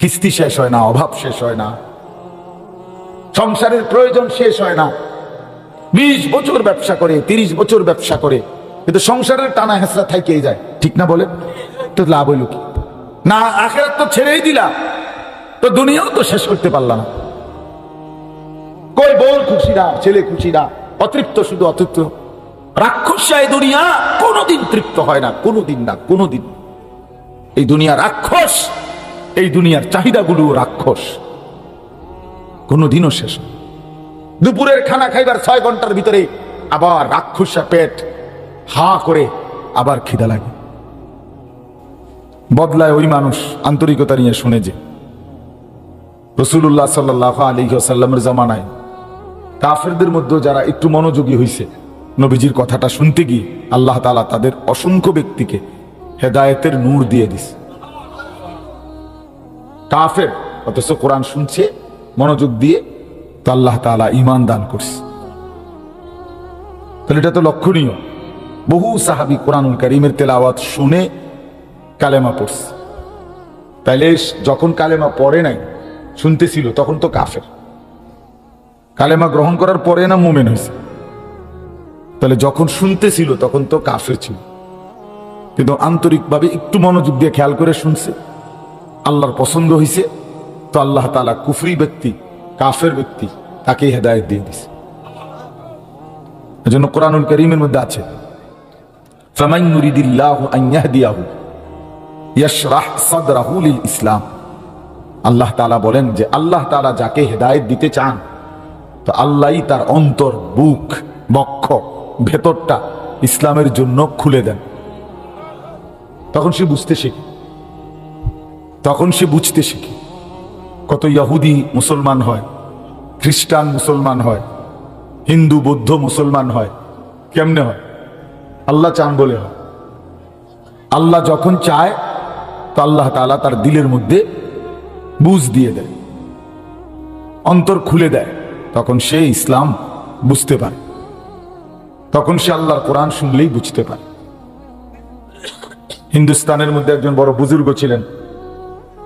কিস্তি শেষ হয় না, অভাব শেষ হয় না। সংসারের প্রয়োজন শেষ হয় না। বিশ বছর ব্যবসা করে, তিরিশ বছর ব্যবসা করে, কিন্তু সংসারের টানা হেসরা থাইকেই যায়। ঠিক না বলে? তো লাভ হইল কি? না, আখেরাত তো ছেড়েই দিলা। তো দুনিয়াও তো শেষ করতে পারলাম কই বল খুশি না ছেলে খুশি না অতৃপ্ত শুধু অতৃপ্ত। রাক্ষসায় দুনিয়া কোনোদিন তৃপ্ত হয় না, কোনোদিন না, কোনোদিন। এই দুনিয়া রাক্ষস। এই দুনিয়ার চাহিদাগুলো রাক্ষস। কোনোদিনও শেষ দুপুরের খানা খাইবার ছয় ঘণ্টার ভিতরে আবার রাক্ষসা পেট হা করে আবার খিদা লাগে। বদলায় ওই মানুষ আন্তরিকতা নিয়ে শুনে যে রসুল্লাহ সাল্লাহ আলী সাল্লামের জামানায় কাফেরদের মধ্যে যারা একটু মনোযোগী হয়েছে নবীজির কথাটা শুনতে গিয়ে আল্লাহ তালা তাদের অসংখ্য ব্যক্তিকে হেদায়েতের নূর দিয়ে দিছে। কাফের, অথচ কোরআন শুনছে, মনোযোগ দিয়ে তো আল্লাহ তালা ইমান দান করছে। তাহলে এটা তো লক্ষণীয়। বহু সাহাবি কোরআনুল করিমের তেলাওয়াত শুনে কালেমা পড়ছে। তাইলে যখন কালেমা পড়ে নাই, শুনতেছিল, তখন তো কাফের। কালেমা গ্রহণ করার পরে না মোমেন হয়েছে? তাহলে যখন শুনতেছিল, তখন তো কাফের ছিল। কিন্তু আন্তরিকভাবে একটু মনোযোগ দিয়ে খেয়াল করে শুনছে। আল্লাহর পছন্দ হয়েছে তো আল্লাহ তালা কুফরি ব্যক্তি, কাফের ব্যক্তি, তাকেই হেদায়ত দিয়ে দিছে। এজন্য কোরআনুল করিমের মধ্যে আছে ইসলাম। আল্লাহ তালা বলেন যে, আল্লাহ তালা যাকে হেদায়ত দিতে চান, তো আল্লাহ তার অন্তর, বুক, বক্ষ, ভেতরটা ইসলামের জন্য খুলে দেন। তখন সে বুঝতে শিখে। তখন সে বুঝতে শিখে কত ইহুদি মুসলমান হয়, খ্রিস্টান মুসলমান হয়, হিন্দু, বৌদ্ধ মুসলমান হয়, কেমনে হয়? আল্লাহ চান বলে হয়। আল্লাহ যখন চায়, তো আল্লাহ তাআলা তার দিলের মধ্যে বুঝ দিয়ে দেয়, অন্তর খুলে দেয়, তখন সে ইসলাম বুঝতে পারে। তখন সে আল্লাহর কোরআন শুনলেই বুঝতে পারে। হিন্দুস্তানের মধ্যে একজন বড় বুজুর্গ ছিলেন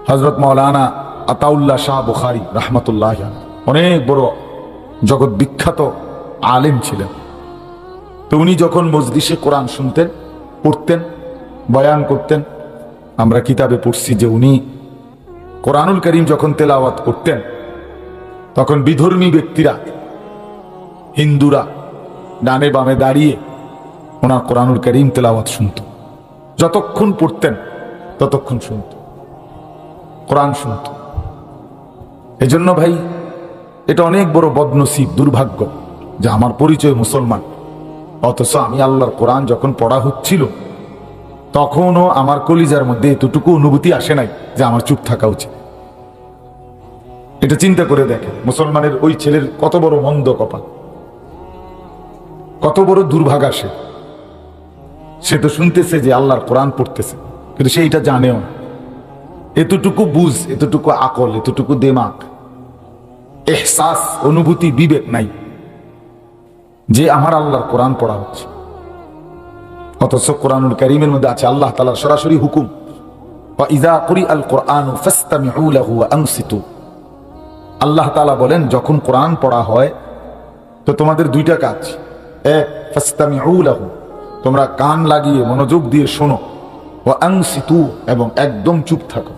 হজরত মৌলানা আতাউল্লাহ শাহ বুখারি রহমতুল্লাহ অনেক বড় জগৎ বিখ্যাত আলেম ছিলেন। তো উনি যখন মজলিসে কোরআন শুনতেন, পড়তেন, বয়ান করতেন, আমরা কিতাবে পড়ছি যে উনি কোরআনুল করিম যখন তেলাওয়াত করতেন, তখন বিধর্মী ব্যক্তিরা, হিন্দুরা ডানে বামে দাঁড়িয়ে ওনার কোরআনুল করিম তেলাওয়াত শুনত। যতক্ষণ পড়তেন, ততক্ষণ শুনত। কোরআন শুনত। এজন্য ভাই, এটা অনেক বড় বদনসিব, দুর্ভাগ্য যে আমার পরিচয় মুসলমান। অথচ আমি আল্লাহর কোরআন যখন পড়া হচ্ছিল, তখনও আমার কলিজার মধ্যে এতটুকু অনুভূতি আসে নাই যে আমার চুপ থাকা উচিত। এটা চিন্তা করে দেখে মুসলমানের ওই ছেলের কত বড় মন্দ কপাল। কত বড় দুর্ভাগা সে। সে তো শুনতেছে যে আল্লাহর কোরআন পড়তেছে, কিন্তু সে এটা জানেও না। এতটুকু বুঝ, এতটুকু আকল, এতটুকু দেমাক, এহসাস, অনুভূতি, বিবেক নাই যে আমার আল্লাহর কোরআন পড়া হচ্ছে। অথচ কোরআনুল করিমের মধ্যে আছে আল্লাহ তালার সরাসরি হুকুম আল্লাহ তালা বলেন, যখন কোরআন পড়া হয়, তো তোমাদের দুইটা কাজ। এক ফাস্তামিউলাহু তোমরা কান লাগিয়ে মনোযোগ দিয়ে শোনো। ও আংসিতু এবং একদম চুপ থাকো।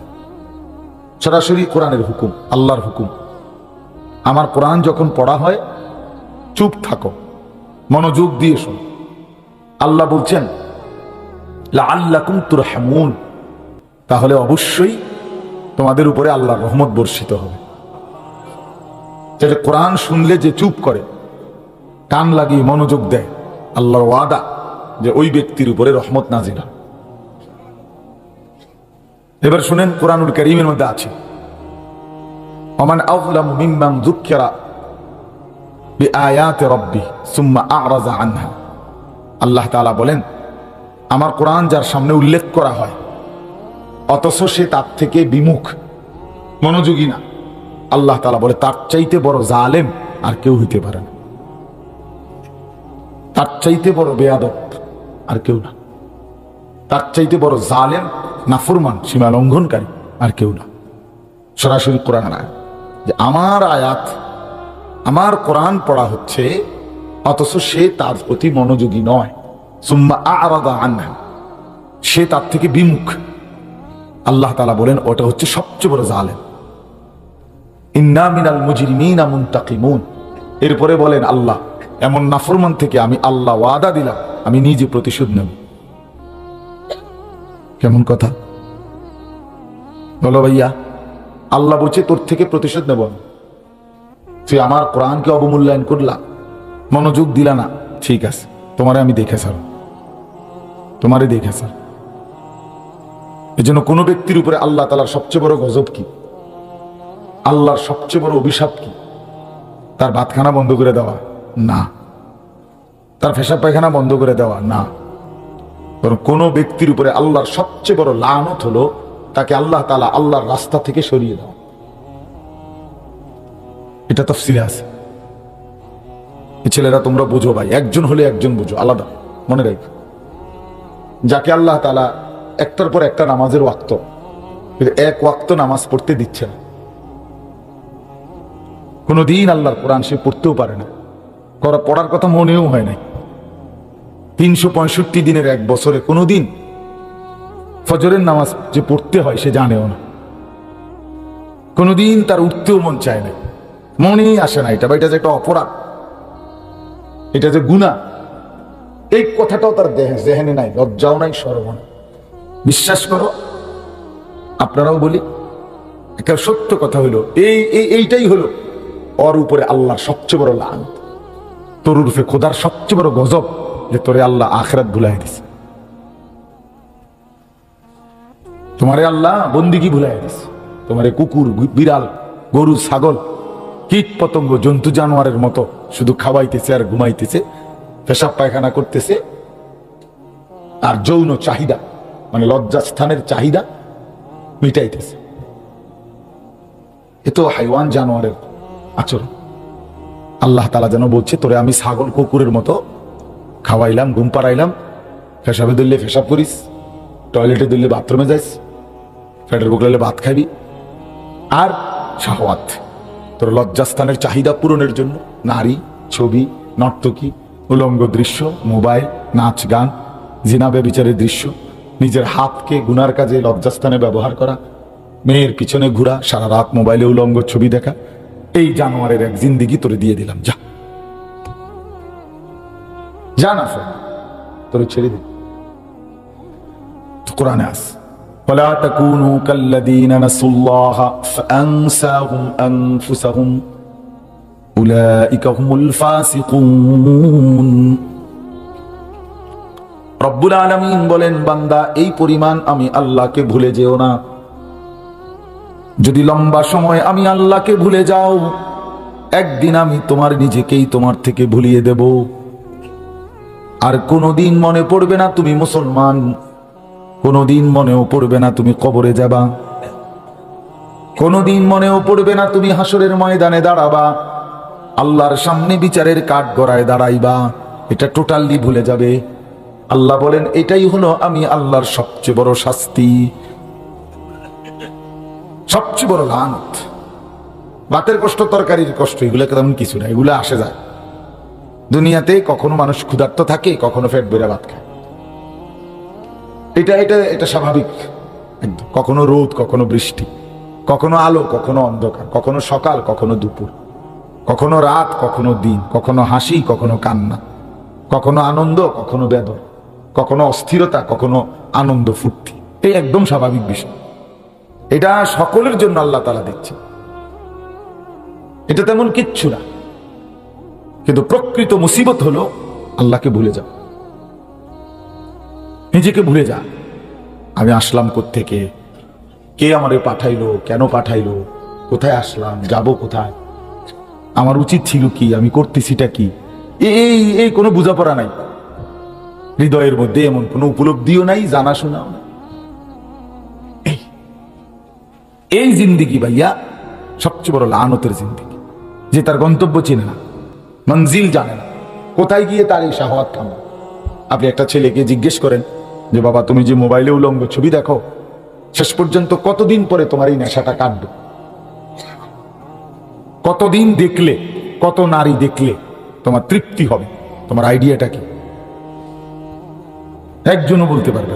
সরাসরি কোরআনের হুকুম, আল্লাহর হুকুম। আমার কোরআন যখন পড়া হয়, চুপ থাকো, মনোযোগ দিয়ে শোনো। আল্লাহ বলছেন, লাআল্লাকুম তুরহামুন। তাহলে অবশ্যই তোমাদের উপরে আল্লাহ রহমত বর্ষিত হবে। যেটা কোরআন শুনলে যে চুপ করে, কান লাগিয়ে মনোযোগ দেয়, আল্লাহর ওয়াদা যে ওই ব্যক্তির উপরে রহমত হয়। এবার শুনেন কোরআনুল করিমের মধ্যে আছে। অমান আউলাম মিম্মাম যুক্কিরা বিআয়াতি রাব্বি সুম্মা আ'রাযা আনহা। আল্লাহ তাআলা বলেন, আমার কোরআন যার সামনে উল্লেখ করা হয়, অথচ সে তার থেকে বিমুখ, মনোযোগী না। আল্লাহ তাআলা বলে, তার চাইতে বড় জালেম আর কেউ হইতে পারে না। তার চাইতে বড় বেয়াদব আর কেউ না। তার চাইতে বড় জালেম নাফরমান সীমা লঙ্ঘনকারী, আর কেউ না। সরাসরি কোরআন যে আমার আয়াত, আমার কোরআন পড়া হচ্ছে, অথচ সে তার প্রতি মনোযোগী নয়। সুম্মা আরাদা আনহা, সে তার থেকে বিমুখ। আল্লাহ তালা বলেন, ওটা হচ্ছে সবচেয়ে বড় জালেম। ইন্না মিনাল মুজরিমিনা মুনতাকিমুন। এরপরে বলেন আল্লাহ, এমন নাফরমান থেকে আমি আল্লাহ ওয়াদা দিলাম, আমি নিজে প্রতিশোধ নেব। কেমন কথা? বলো ভাইয়া, আল্লাহ বলছে তোর থেকে প্রতিশোধ নেব। তুই আমার কোরআনকে অবমূল্যায়ন করলা, মনোযোগ দিলা না। ঠিক আছে, তোমারে আমি দেখে স্যার তোমারে দেখে স্যার এই জন্য কোনো ব্যক্তির উপরে আল্লাহ তালার সবচেয়ে বড় গজব কি? আল্লাহর সবচেয়ে বড় অভিশাপ কি? তার ভাতখানা বন্ধ করে দেওয়া? না। তার ফেসা পায়খানা বন্ধ করে দেওয়া? না। কোনো ব্যক্তির উপরে আল্লাহর সবচেয়ে বড় লানত হলো তাকে আল্লাহ তালা আল্লাহর রাস্তা থেকে সরিয়ে দেওয়া এটা তফসিলে আছে। ছেলেরা তোমরা বুঝো ভাই, একজন হলে একজন বুঝো, আলাদা, মনে রাখবে যাকে আল্লাহ তালা একটার পর একটা নামাজের ওয়াক্ত এক ওয়াক্ত নামাজ পড়তে দিচ্ছে না। কোনোদিন আল্লাহর কোরআন সে পড়তেও পারে না। পড়ার কথা মনেও হয় নাই। তিনশো পঁয়ষট্টি দিনের এক বছরে কোনোদিন ফজরের নামাজ যে পড়তে হয় সে জানেও না। কোনোদিন তার উঠতেও মন চায় না। মনেই আসে না এটা, বা এটা যে একটা অপরাধ, এটা যে গুণা এই কথাটাও তার দেহে জেহেনে নাই, লজ্জাও নাই সরব নাই। বিশ্বাস করো, আপনারাও বলি, একটা সত্য কথা হলো, এই এই এইটাই হলো ওর উপরে আল্লাহর সবচেয়ে বড় লান তোর উর্ফে খোদার সবচেয়ে বড় গজব। যে তোরে আল্লাহ আখরাত ভুলাই দিছে। তোমারে আল্লাহ বন্দিগি ভুলাই দিছে। তোমারে কুকুর বিড়াল, গরু, ছাগল, কীট পতঙ্গ, জন্তু, জানোয়ারের মতো শুধু খাওয়াইতেছে আর ঘুমাইতেছে, পেশাব পায়খানা করতেছে। আর যৌন চাহিদা মানে লজ্জাস্থানের চাহিদা মিটাইতেছে। এ তো হাইওয়ান জানোয়ারের আচরণ। আল্লাহ তালা যেন বলছে, তোরে আমি ছাগল, কুকুরের মতো খাওয়াইলাম, ঘুম পাড়াইলাম, ফেসাবে দিল্লে ফেসাব করিস, টয়লেটে দিল্লে বাথরুমে যাইস ফ্যাটের বুকলালে ভাত খাবি আর শাহওয়াত, তোর লজ্জাস্থানের চাহিদা পূরণের জন্য নারী, ছবি, নর্তকী, উলঙ্গ দৃশ্য, মোবাইল, নাচ, গান জিনাবে বিচারের দৃশ্য, নিজের হাতকে গুনার কাজে লজ্জাস্থানে ব্যবহার করা, মেয়ের পিছনে ঘোরা, সারা রাত মোবাইলে উলঙ্গ ছবি দেখা, এই জানোয়ারের এক জিন্দিগি তোরে দিয়ে দিলাম, যা। যা না শোন তোরে ছেড়ে দিই তো কোরআনে আস ولا تكونوا كالذين نسوا الله فأنساهم أنفسهم أولئك هم الفاسقون রব্বুল আলমিন বলেন বান্দা এই পরিমাণ আমি আল্লাহকে ভুলে যেও না যদি লম্বা সময় আমি আল্লাহকে ভুলে যাও একদিন আমি তোমার নিজেকেই তোমার থেকে ভুলিয়ে দেব আর কোনোদিন মনে পড়বে না তুমি মুসলমান, কোনোদিন মনেও পড়বে না তুমি কবরে যাবা, কোনোদিন মনেও পড়বে না তুমি হাসরের ময়দানে দাঁড়াবা, আল্লাহর সামনে বিচারের কাঠ গড়ায় দাঁড়াইবা, এটা টোটালি ভুলে যাবে। আল্লাহ বলেন, এটাই হলো আমি আল্লাহর সবচেয়ে বড় শাস্তি, সবচেয়ে বড় লানত। ভাতের কষ্ট, তরকারির কষ্ট, এগুলো তেমন কিছু না, এগুলো আসে যায়। দুনিয়াতে কখনো মানুষ ক্ষুধার্ত থাকে, কখনো ফেট বেড়ে ভাত খায়। এটা এটা এটা স্বাভাবিক। একদম। কখনো রোদ, কখনো বৃষ্টি, কখনো আলো, কখনো অন্ধকার, কখনো সকাল, কখনো দুপুর, কখনো রাত, কখনো দিন, কখনো হাসি, কখনো কান্না, কখনো আনন্দ, কখনো বেদন, কখনো অস্থিরতা, কখনো আনন্দ ফুর্তি। এই একদম স্বাভাবিক বিষয়। এটা সকলের জন্য আল্লাহ তালা দিচ্ছে এটা তেমন কিচ্ছু না। কিন্তু প্রকৃত মুসিবত হলো আল্লাহকে ভুলে যা নিজেকে ভুলে যা। আমি আসলাম থেকে কে আমারে পাঠাইলো? কেন পাঠাইলো? কোথায় আসলাম? যাব কোথায়? আমার উচিত ছিল কি? আমি করতেছিটা কি? এই এই কোনো বোঝাপড়া নাই। হৃদয়ের মধ্যে এমন কোনো উপলব্ধিও নাই, জানাশোনাও নাই। এই জিন্দিগি ভাইয়া সবচেয়ে বড় লানতের জিন্দিগি, যে তার গন্তব্য চিনে না। মঞ্জিল জানে না। কোথায় গিয়ে তার এই শাহওয়াত থামবে আপনি একটা ছেলেকে জিজ্ঞেস করেন যে, বাবা, তুমি যে মোবাইলে উলঙ্গ ছবি দেখো, শেষ পর্যন্ত কতদিন পরে তোমার এই নেশাটা কাটবে? কতদিন দেখলে, কত নারী দেখলে তোমার তৃপ্তি হবে? তোমার আইডিয়াটা কি? একজনও বলতে পারবে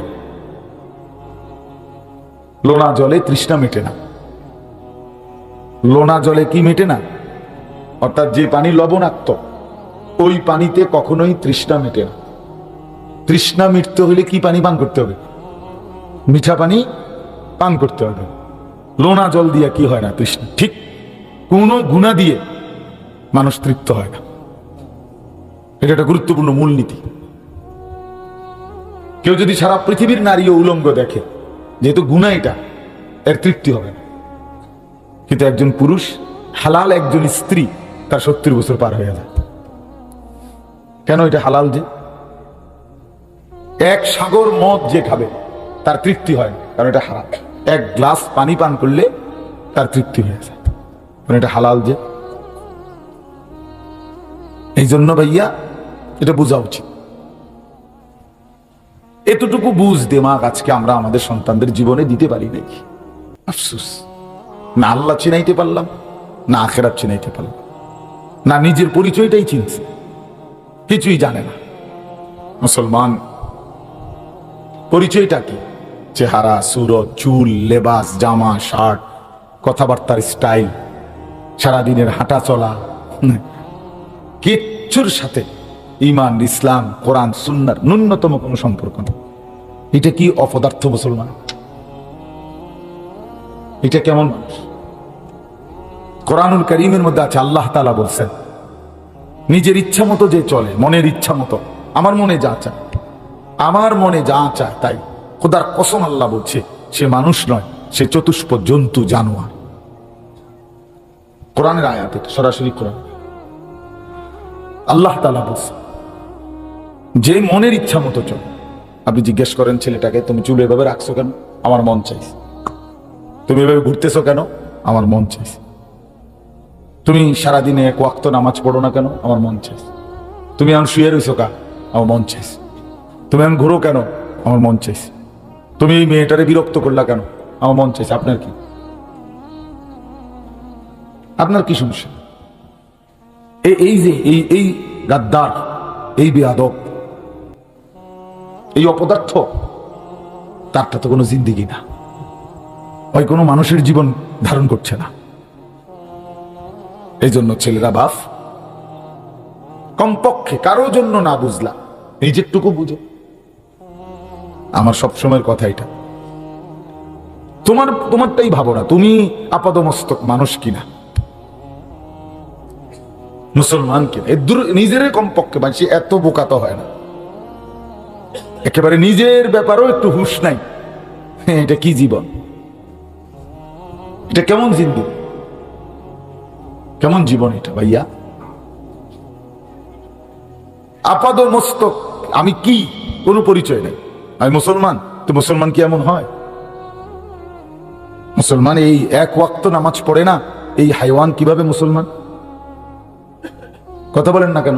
লোনা জলে তৃষ্ণা মেটে না। লোনা জলে কি মেটে না? অর্থাৎ যে পানি লবণাক্ত, ওই পানিতে কখনোই তৃষ্ণা মেটে না। তৃষ্ণা মিটতে হলে কি পানি পান করতে হবে? মিঠা পানি পান করতে হবে। লোনা জল দিয়ে কি হয় না তৃষ্ণা? ঠিক কোনো গুণা দিয়ে মানুষ তৃপ্ত হয় না। এটা একটা গুরুত্বপূর্ণ মূলনীতি। কেউ যদি সারা পৃথিবীর নারী ও উলঙ্গ দেখে, যেহেতু গুণা এটা, এর তৃপ্তি হবে না। কিন্তু একজন পুরুষ, হালাল একজন স্ত্রী তার সত্তর বছর পার হয়ে যায় কেন এটা হালাল যে? এক সাগর মদ যে খাবে, তার তৃপ্তি হয় কারণ এটা হারাম। এক গ্লাস পানি পান করলে তার তৃপ্তি হয়ে যায়। কারণ এটা হালাল যে? এই জন্য ভাইয়া, এটা বোঝা উচিত। এতটুকু বুঝ দেমাগ আজকে আমরা আমাদের সন্তানদের জীবনে দিতে পারি নাই আফসুস। না আল্লাহ চিনাইতে পারলাম, না আখেরাত চিনাইতে পারলাম। না নিজের পরিচয়টাই চিনছে। কিছুই জানে না। মুসলমান, পরিচয়টা কি? চেহারা, সুরত, চুল, লেবাস, জামা, শার্ট, কথাবার্তার স্টাইল, সারাদিনের হাঁটা চলা কিচ্ছুর সাথে ইমান ইসলাম, কোরআন, সুন্নার ন্যূনতম কোনো সম্পর্ক নেই। এটা কি অপদার্থ মুসলমান? এটা কেমন মানুষ? কোরআনুল করিমের মধ্যে আছে, আল্লাহ তালা বলছেন, নিজের ইচ্ছা মতো যে চলে, মনের ইচ্ছা মতো, আমার মনে যা চায়, আমার মনে যা চায় তাই। খোদার কসম আল্লাহ বলছে, সে মানুষ নয়, সে চতুষ্প জন্তু, জানোয়ার। কোরআনের আয়াত এটা, সরাসরি কোরআন। আল্লাহ তালা বলছে, যে মনের ইচ্ছা মতো চলে, আপনি জিজ্ঞেস করেন ছেলেটাকে, তুমি চুল এভাবে রাখছো কেন? আমার মন চাইছে। তুমি এভাবে ঘুরতেছো কেন? আমার মন চাইছে। তুমি সারাদিনে এক ওয়াক্ত নামাজ পড়ো না কেন? আমার মন চাইছে। তুমি এখন শুয়ে রইছো কা? আমার মন চাইছে। তুমি এখন ঘুরো কেন? আমার মন চাইছে। তুমি এই মেয়েটারে বিরক্ত করলা কেন? আমার মন চাইছে। আপনার কি? আপনার কি সমস্যা? এ- এই যে, এই এই গাদ্দার, এই বেয়াদব, এই অপদার্থ, তারটা তো কোনো জিন্দিগি না। ওই কোনো মানুষের জীবন ধারণ করছে না। এই জন্য ছেলেরা বাপ কমপক্ষে কারও জন্য না বুঝলা। নিজেরটুকু বুঝো। আমার সবসময়ের কথা এটা। তোমার তোমারটাই ভাবো না তুমি আপাদমস্তক মানুষ কিনা? মুসলমান কিনা? নিজের কমপক্ষে মানুষ এত বোকা তো হয় না। একেবারে নিজের ব্যাপারেও একটু হুশ নাই। হ্যাঁ, এটা কি জীবন? এটা কেমন জিন্দি কেমন জীবন এটা ভাইয়া? আপাদ মস্তক আমি কি? কোনো পরিচয় নেই। আমি মুসলমান, তো মুসলমান কি এমন হয়? মুসলমান এই এক ওয়াক্ত নামাজ পড়ে না, এই হাইওয়ান কীভাবে মুসলমান? কথা বলেন না কেন?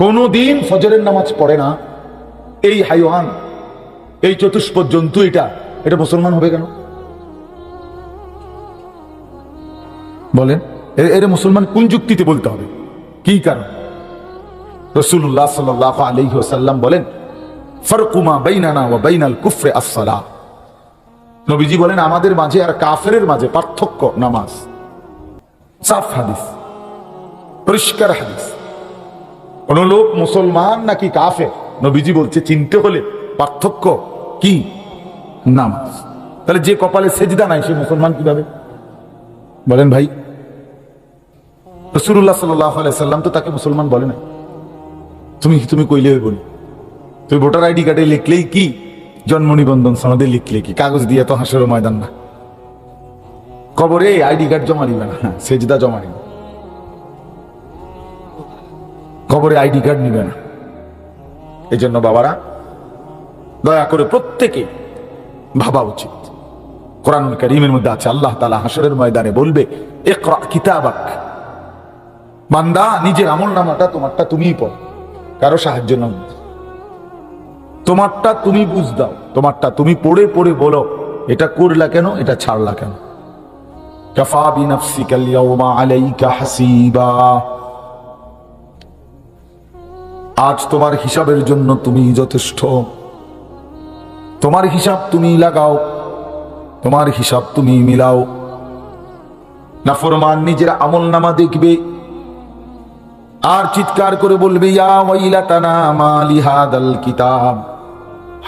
কোনো দিন ফজরের নামাজ পড়ে না, এই হাইওয়ান, এই চতুষ্প জন্তু এটা এটা মুসলমান হবে কেন? বলেন এর মুসলমান কোন যুক্তিতে বলতে হবে? কি কারণ? রসুল্লাহ সাল্লাহ আলহি ওসাল্লাম বলেন ফরকুমা বাইনানা ও বাইনাল কুফরে আসসালা নবীজি বলেন, আমাদের মাঝে আর কাফেরের মাঝে পার্থক্য নামাজ। সাফ হাদিস, পরিষ্কার হাদিস। কোন লোক মুসলমান নাকি কাফের? নবীজি বলছে, চিনতে হলে পার্থক্য কি? নামাজ। তাহলে যে কপালে সেজদা নাই, সে মুসলমান কীভাবে? বলেন ভাই। রসুল্লাহ সাল্লাম তো তাকে মুসলমান বলে না তুমি তুমি কইলে বলি তুমি ভোটার আইডি কার্ডে লিখলেই কি? জন্ম নিবন্ধন সনদে লিখলে কি? কাগজ দিয়ে তো হাসের ময়দান না। কবরে আইডি কার্ড জমা দিবে না। হ্যাঁ, সেজদা জমা দিবে। কবরে আইডি কার্ড নিবে না। এই জন্য বাবারা দয়া করে প্রত্যেকে ভাবা উচিত। কোরআন করিমের মধ্যে আছে আল্লাহ তালা হাসরের ময়দানে বলবে ইকরা কিতাবাক। বান্দা, নিজের আমল নামাটা তোমারটা তুমিই পড়ো। কারও সাহায্য নাও। না। তোমারটা তুমি বুঝ দাও। তোমারটা তুমি পড়ে পড়ে বলো, এটা করলা কেন, এটা ছাড়লা কেন? আজ তোমার হিসাবের জন্য তুমি যথেষ্ট। তোমার হিসাব তুমি লাগাও। তোমার হিসাব তুমি মিলাও। নাফরমান নিজের আমল নামা দেখবে। আর চিৎকার করে বলবে, ইয়া কিতাব।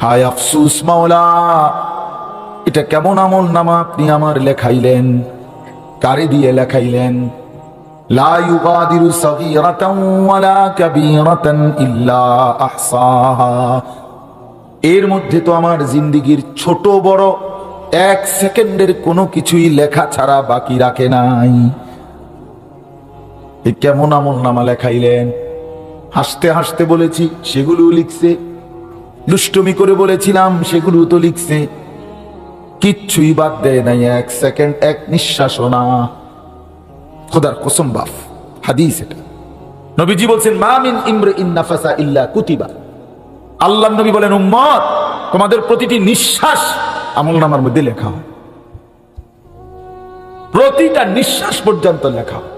হায় আফসুস মাওলা, এটা কেমন আমল নামা আপনি আমার লেখাইলেন, কারে দিয়ে লেখাইলেন? লা ইল্লা এর মধ্যে তো আমার জিন্দিগির ছোট বড় এক সেকেন্ডের কোনো কিছুই লেখা ছাড়া বাকি রাখে নাই। এ কেমন আমল নামা লেখাইলেন? হাসতে হাসতে বলেছি সেগুলো লিখছে। দুষ্টমি করে বলেছিলাম সেগুলো তো লিখছে। কিচ্ছুই বাদ দেয় নাই, এক সেকেন্ড, এক নিঃশ্বাসও না। খোদার কসম বাফ, হাদিস এটা। নবীজি বলছেন মামিন ইমরে ইন্নাফাসা ইল্লা কুতিবা। আল্লাহ নবী বলেন, উম্মত, তোমাদের প্রতিটি নিঃশ্বাস আমল নামার মধ্যে লেখা হয়। প্রতিটা নিঃশ্বাস পর্যন্ত লেখা হয়।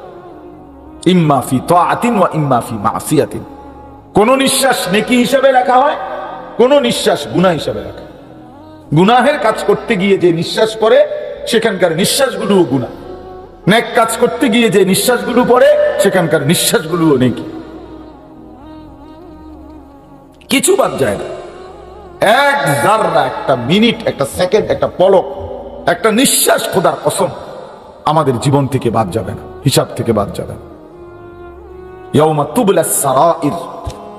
ইম্মাফি তো আতিন ওয়া ইম্মাফি মাসিয়াতিন। কোন নিঃশ্বাস নেকি হিসাবে লেখা হয়, কোন নিঃশ্বাস গুনাহ হিসাবে লেখা। গুনাহের কাজ করতে গিয়ে যে নিঃশ্বাস পড়ে, সেখানকার নিঃশ্বাসগুলোও গুনাহ। নেক কাজ করতে গিয়ে যে নিঃশ্বাসগুলো পড়ে, সেখানকার নিঃশ্বাসগুলোও নেকি। কিছু বাদ যায় না। এক জাররা, একটা মিনিট, একটা সেকেন্ড, একটা পলক, একটা নিঃশ্বাস খোদার কসম আমাদের জীবন থেকে বাদ যাবে না, হিসাব থেকে বাদ যাবে না।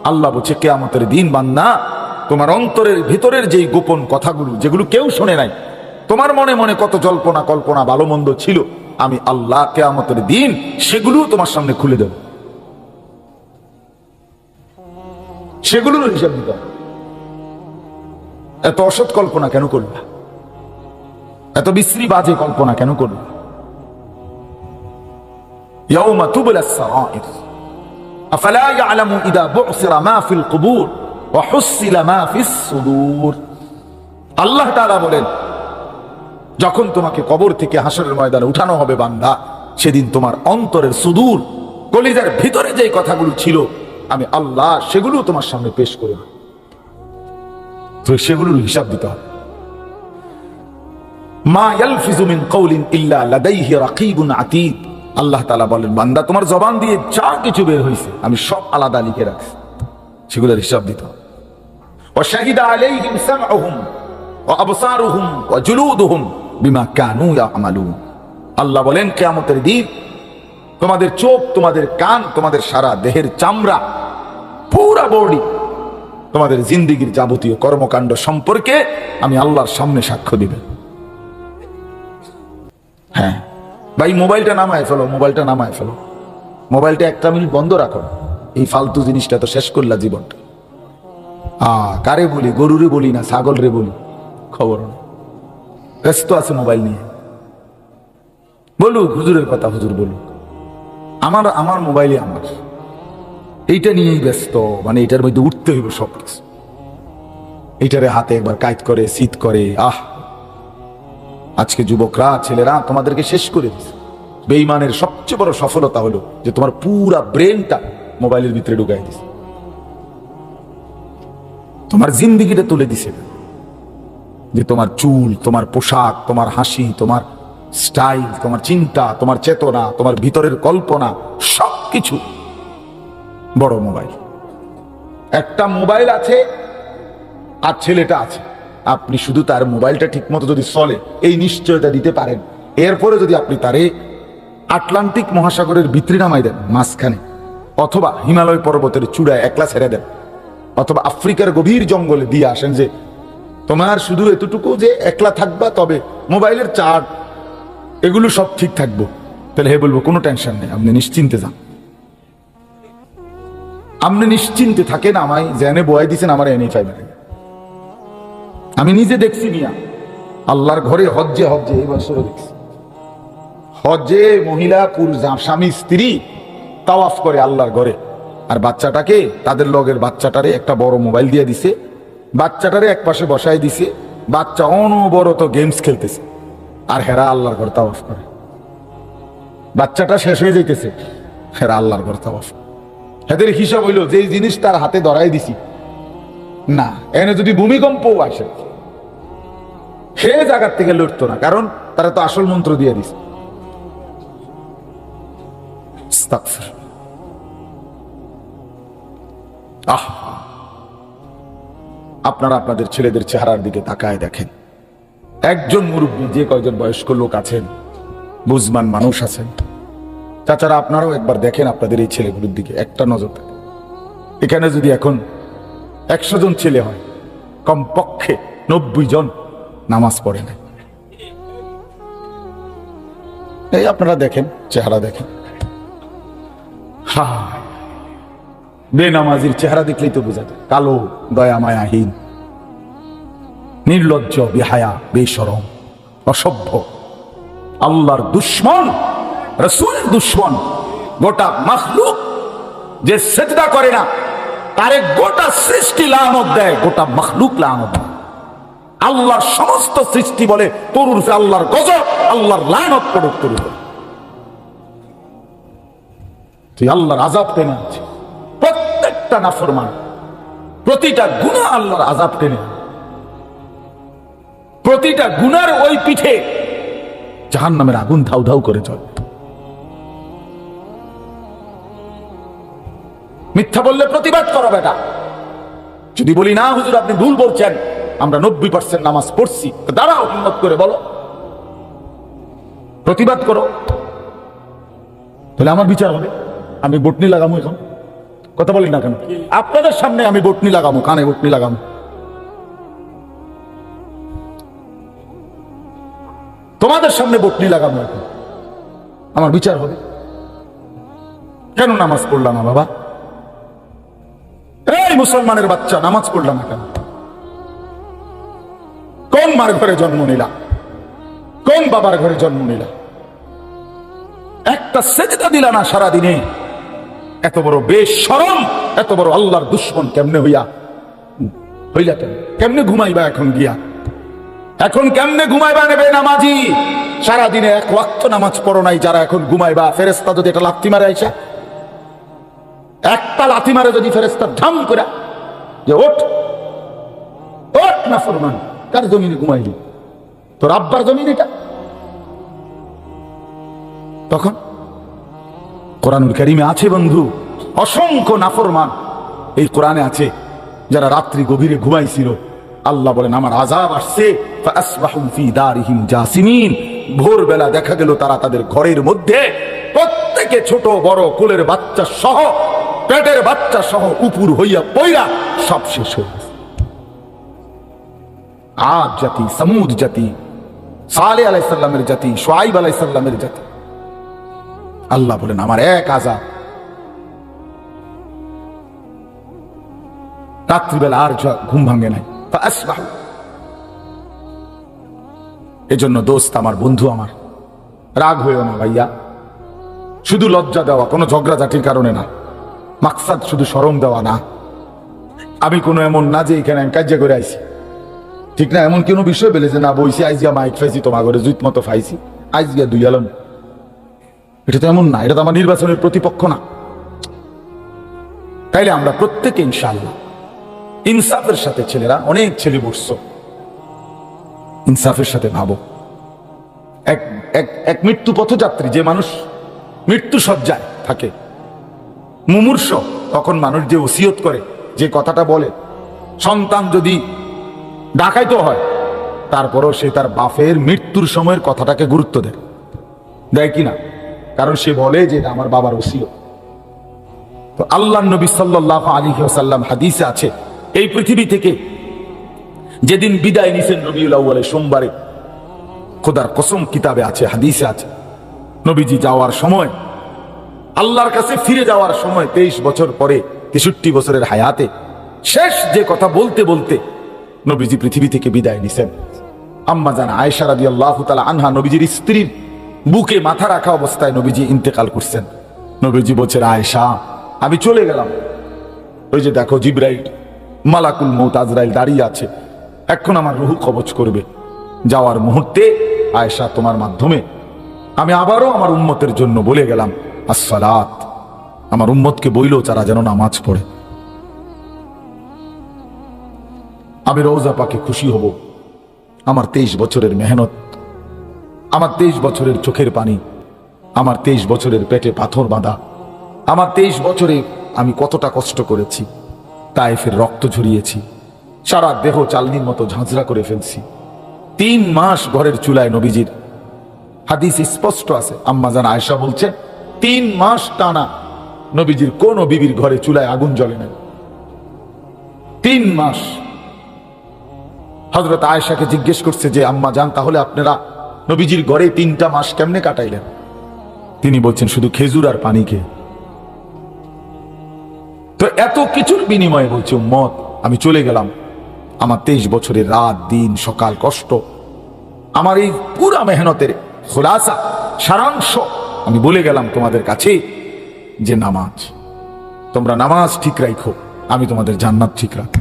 আল্লাহ বলছে, কেয়ামতের দিন বান্না তোমার অন্তরের ভিতরের যেই গোপন কথাগুলো, যেগুলো কেউ শোনে নাই, তোমার মনে মনে কত জল্পনা, কল্পনা ভালো মন্দ ছিল, আমি আল্লাহ কেয়ামতের দিন সেগুলো তোমার সামনে খুলে দেব। সেগুলোর হিসাব দিতে এত অসৎ কল্পনা কেন করল? এত বিশ্রী বাজে কল্পনা কেন করবে ইয়াও মা তু বলে আল্লাহ বলেন, যখন তোমাকে কবর থেকে হাসরের ময়দানে উঠানো হবে বান্দা, সেদিন তোমার অন্তরের সুদূর কলিজার ভিতরে যে কথাগুলো ছিল, আমি আল্লাহ সেগুলো তোমার সামনে পেশ করে তো সেগুলোর হিসাব দিতে হবে। মা ইয়ালফিজু মিন কওলিন ইল্লা লাদাইহি রাকিবুন আতীত আল্লাহ তালা বলেন, বান্দা, তোমার জবান দিয়ে যা কিছু বের হইছে, আমি সব আলাদা লিখে রাখছি। সেগুলোর হিসাব দিতে আল্লাহ বলেন, কিয়ামতের দিন তোমাদের চোখ, তোমাদের কান, তোমাদের সারা দেহের চামড়া, পুরা বডি তোমাদের জিন্দিগির যাবতীয় কর্মকাণ্ড সম্পর্কে আমি আল্লাহর সামনে সাক্ষ্য দিবে হ্যাঁ। ভাই, মোবাইলটা নামায় ফেলো, মোবাইলটা নামায় ফেলো। মোবাইলটা একটা মিনিট বন্ধ রাখো এই ফালতু জিনিসটা তো শেষ করলা জীবনটা। আ, কারে বলি? গরুরে বলি না ছাগল রে বলি? খবর ব্যস্ত আছে মোবাইল নিয়ে। বলুক, হুজুরের কথা হুজুর বলুক। আমার আমার মোবাইলে আমার। এইটা নিয়েই ব্যস্ত মানে এটার মধ্যে উঠতে হইব সব কিছু এইটারে হাতে একবার কাজ করে, শীত করে, আহ! আজকে যুবকরা, ছেলেরা তোমাদেরকে শেষ করে দিছে বেইমানের সবচেয়ে বড় সফলতা হলো যে তোমার পুরা ব্রেনটা মোবাইলের ভিতরে ঢুকাই দিছে তোমার জিন্দিগিটা তুলে দিছে যে তোমার চুল, তোমার পোশাক, তোমার হাসি, তোমার স্টাইল, তোমার চিন্তা, তোমার চেতনা, তোমার ভিতরের কল্পনা, সবকিছু বড় মোবাইল। একটা মোবাইল আছে আর ছেলেটা আছে। আপনি শুধু তার মোবাইলটা ঠিকমতো যদি চলে, এই নিশ্চয়তা দিতে পারেন। এরপরে যদি আপনি তারে আটলান্টিক মহাসাগরের ভিতরে নামাই দেন, মাঝখানে, অথবা হিমালয় পর্বতের চূড়ায় একলা ছেড়ে দেন, অথবা আফ্রিকার গভীর জঙ্গলে দিয়ে আসেন যে, তোমার শুধু এতটুকু যে একলা থাকবা, তবে মোবাইলের চার্জ, এগুলো সব ঠিক থাকব। তাহলে হে বলব, কোনো টেনশন নেই, আপনি নিশ্চিন্তে যান। আপনি নিশ্চিন্তে থাকেন আমায় জেনে বয়াই দিছেন আমার এনে পাইবেন আমি নিজে দেখছি মিয়া। আল্লাহর ঘরে হজ্জে হজ্জে, এই বছরও দেখছি। হজ্জে মহিলা, পুরুষ, স্বামী, স্ত্রী তাওয়াফ করে আল্লাহর ঘরে। আর বাচ্চাটাকে তাদের লগের বাচ্চাটারে একটা বড় মোবাইল দিয়ে দিছে, বাচ্চাটারে এক পাশে বসাই দিছে, বাচ্চা অনবরত গেমস খেলতেছে। আর হেরা আল্লাহর ঘর তাওয়াফ করে। বাচ্চাটা শেষ হয়ে যাইতেছে, হেরা আল্লাহর কথা হেদের হিসাব হইল যে জিনিস তার হাতে ধরাই দিছি, না, এনে যদি ভূমিকম্প আসে সে জায়গার থেকে লড়তো না, কারণ তারা তো আসল মন্ত্র দিয়ে দিছে। আহ! আপনারা আপনাদের ছেলেদের চেহারার দিকে তাকায় দেখেন। একজন মুরব্বী, যে কয়জন বয়স্ক লোক আছেন, বুঝমান মানুষ আছেন। তাছাড়া আপনারাও একবার দেখেন আপনাদের এই ছেলেগুলোর দিকে, একটা নজর এখানে যদি এখন একশো জন ছেলে হয়, কমপক্ষে নব্বই জন নামাজ পড়ে না এই আপনারা দেখেন, চেহারা দেখেন। হায়। বেনামাজির চেহারা দেখলেই তো বোঝা যায়। কালো দয়া মায়াহীন নির্লজ্জ, বেহায়া, বেসরম, অসভ্য। আল্লাহর দুশ্মন, রসুলের দুশ্মন, গোটা মখলুক যে সেজদা করে না, তারে গোটা সৃষ্টি লানত দেয়, গোটা মখলুক লানত দেয়। আল্লাহর সমস্ত সৃষ্টি বলে, তরুর আল্লাহর গজব, আল্লাহর লানত পড়ুক তরুর তুই আল্লাহর আজাব টেনে আছে প্রত্যেকটা নাফরমান, প্রতিটা গুণা আল্লাহর আজাব টেনে প্রতিটা গুনার ওই পিঠে জাহান নামের আগুন ধাউ ধাউ করে চলে মিথ্যা বললে প্রতিবাদ করো বেটা। যদি বলি না, হুজুর আপনি ভুল বলছেন। আমরা নব্বই পার্সেন্ট নামাজ পড়ছি। দাঁড়াও, হিম্মত করে বলো। প্রতিবাদ করো। তাহলে আমার বিচার হবে। আমি বটনি লাগামো এখন। কথা বলি না কেন? আপনাদের সামনে আমি বটনি লাগামো, কানে বটনি লাগামো। তোমাদের সামনে বটনি লাগামো এখন। আমার বিচার হবে। কেন নামাজ পড়লাম না বাবা? এই মুসলমানের বাচ্চা, নামাজ পড়লাম না কেন? কোন মার ঘরে জন্ম নিলা? কোন বাবার ঘরে জন্ম নিলা? একটা সেজদা দিলা না সারা দিনে এত বড় বেশ সরম এত বড় আল্লাহর দুশ্মন কেমনে হইয়া? হইলা কেন? কেমনে ঘুমাইবা এখন গিয়া? এখন কেমনে ঘুমাইবা নেবে নামাজি? সারা দিনে এক ওয়াক্ত নামাজ পড়ো নাই, যারা এখন ঘুমাইবা। ফেরেস্তা যদি এটা লাথি মারে আইসা? একটা লাথি মারে যদি ফেরেস্তা ধাম করে যে ওঠ ওঠ না ফরমান। কার জমিনে ঘুমাইলি? তোর আব্বার জমিন এটা। তখন কোরআনুল কারিমে আছে বন্ধু, অসংখ্য নাফরমান। এই কোরআনে আছে, যারা রাত্রি গভীরে ঘুমাইছিল, আল্লাহ বলেন, আমার আজাব আসছে ভোরবেলা দেখা গেল তারা তাদের ঘরের মধ্যে, প্রত্যেকে ছোট, বড়, কোলের বাচ্চা সহ, পেটের বাচ্চা সহ উপুর হইয়া পইরা সব শেষ হয়ে গেছে। আদ জাতি, সমুদ জাতি সালে আলাইসাল্লামের জাতি সোয়াইব আলাইসাল্লামের জাতি। আল্লাহ বলেন, আমার এক আজাব রাত্রিবেলা আর ঘুম ভাঙে নাই। এজন্য দোস্ত, আমার বন্ধু আমার, রাগ হইও না ভাইয়া। শুধু লজ্জা দেওয়া, কোনো ঝগড়াঝাটির কারণে না। মাকসাদ শুধু সরম দেওয়া না। আমি কোনো এমন না যে এখানে আমি কার্য করে আইছি। ঠিক না, এমন কোনো বিষয় বেলে যে না বইছি আইজিয়া মাইক ফাইছি, তোমার ঘরে জুত মতো ফাইছি আইজিয়া দুই আলম। এটা তো এমন না, এটা তো আমার নির্বাচনের প্রতিপক্ষ না। তাইলে আমরা প্রত্যেকে ইনশাআল্লাহ, ইনসাফের সাথে ছেলেরা, অনেক ছেলে বসছো, ইনসাফের সাথে ভাবো। এক এক এক মৃত্যু পথযাত্রী, যে মানুষ মৃত্যু সজ্জায় থাকে, মুমূর্ষ, তখন মানুষ যে ওসিয়ত করে, যে কথাটা বলে, সন্তান যদি ডাকাইতো হয়। তারপরও সে তার বাপের মৃত্যুর সময়ের কথাটাকে গুরুত্ব দেয়। দেয় কি না? কারণ সে বলে যে আমার বাবার ওসিয়ত। তো আল্লাহ নবী সাল্লাহ আলী সাল্লাম হাদিসে আছে, এই পৃথিবী থেকে যেদিন বিদায় নিছেন রবিউল সোমবারে, খোদার কসম কিতাবে আছে, হাদিসে আছে। নবীজি যাওয়ার সময়, আল্লাহর কাছে ফিরে যাওয়ার সময় তেইশ বছর পরে, তেষট্টি বছরের হায়াতে, শেষ যে কথা বলতে বলতে নবীজি পৃথিবী থেকে বিদায় নিছেন। আম্মা জান আয়েশা রাদি আল্লাহ তালা আনহা নবীজির স্ত্রীর বুকে মাথা রাখা অবস্থায় নবীজি ইন্তেকাল করছেন। নবীজি বলছেন, আয়েশা, আমি চলে গেলাম। ওই যে দেখো জিব্রাইল, মালাকুল মৌত আজরাইল দাঁড়িয়ে আছে। এখন আমার রুহু কবচ করবে। যাওয়ার মুহূর্তে আয়েশা তোমার মাধ্যমে আমি আবারও আমার উম্মতের জন্য বলে গেলাম, আসসালাত। আমার উম্মতকে বইল তারা যেন নামাজ পড়ে। আমি রোজা পাকে খুশি হব। আমার তেইশ বছরের মেহনত, আমার তেইশ বছরের চোখের পানি, আমার তেইশ বছরের পেটে পাথর বাঁধা, আমার তেইশ বছরে আমি কতটা কষ্ট করেছি তাইফের রক্ত ঝরিয়েছি, সারা দেহ চালনির মতো ঝাঁঝরা করে ফেলছি। তিন মাস ঘরের চুলায় নবীজির হাদিস স্পষ্ট আছে। আম্মা জান আয়সা বলছে তিন মাস টানা নবীজির কোন বিবির ঘরে চুলায় আগুন জ্বলে না তিন মাস হজরত আয়েশাকে জিজ্ঞেস করছে যে, আম্মা যান, তাহলে আপনারা নবীজির ঘরে তিনটা মাস কেমনে কাটাইলেন? তিনি বলছেন, শুধু খেজুর আর পানি খেয়ে। তো এত কিছুর বিনিময়ে বলছে মত আমি চলে গেলাম। আমার তেইশ বছরের রাত, দিন, সকাল, কষ্ট, আমার এই পুরা মেহনতের খোলাসা, সারাংশ, আমি বলে গেলাম তোমাদের কাছে যে, নামাজ। তোমরা নামাজ ঠিক রাখো আমি তোমাদের জান্নাত ঠিক রাখ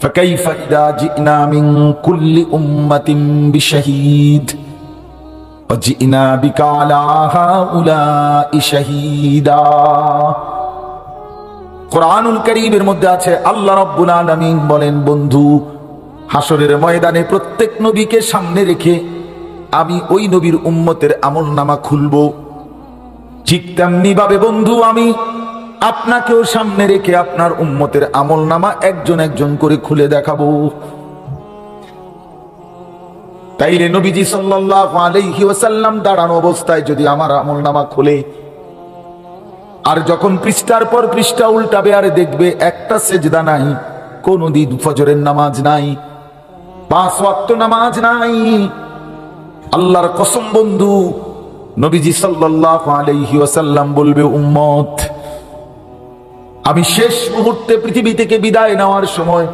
فكيف إذا جئنا من كل أمة بشهيد وجئنا بك على هؤلاء شهيدا কোরআনুল করিমের মধ্যে আছে আল্লাহ রাব্বুল আলামিন বলেন বন্ধু হাসরের ময়দানে প্রত্যেক নবীকে সামনে রেখে আমি ওই নবীর উম্মতের আমল নামা খুলব ঠিক তেমনি ভাবে বন্ধু আমি আপনাকেও সামনে রেখে আপনার উম্মতের আমল নামা একজন একজন করে খুলে দেখাবো। তাইলে নবীজি ওয়াসাল্লাম দাঁড়ানো অবস্থায় যদি আমার আমল নামা খুলে, আর যখন পৃষ্ঠার পর পৃষ্ঠা উল্টাবে আর দেখবে একটা সেজদা নাই, কোনদিন ফজরের নামাজ নাই, পাঁচ ওয়াক্ত নামাজ নাই, আল্লাহর কসম বন্ধু, নবীজি সাল্লাল্লাহু আলাইহি ওয়াসাল্লাম বলবে, উম্মত আমি শেষ মুহূর্তে পৃথিবী থেকে বিদায় নেওয়ার সময়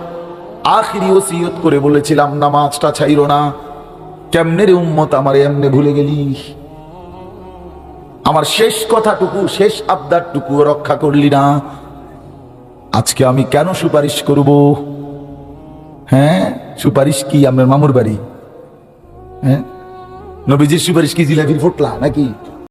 আখিরি ওসিয়ত করে বলেছিলাম, নামাজটা ছাইরো না। কেমনে রে উম্মত আমার এমনে ভুলে গেলি? আমার শেষ কথাটুকু, শেষ আবদারটুকু রক্ষা করলি না। আজকে আমি কেন সুপারিশ করব? হ্যাঁ সুপারিশ কি আপনার মামুর বাড়ি? হ্যাঁ? নবীজির সুপারিশ কি জিলাপির ফুটলা নাকি?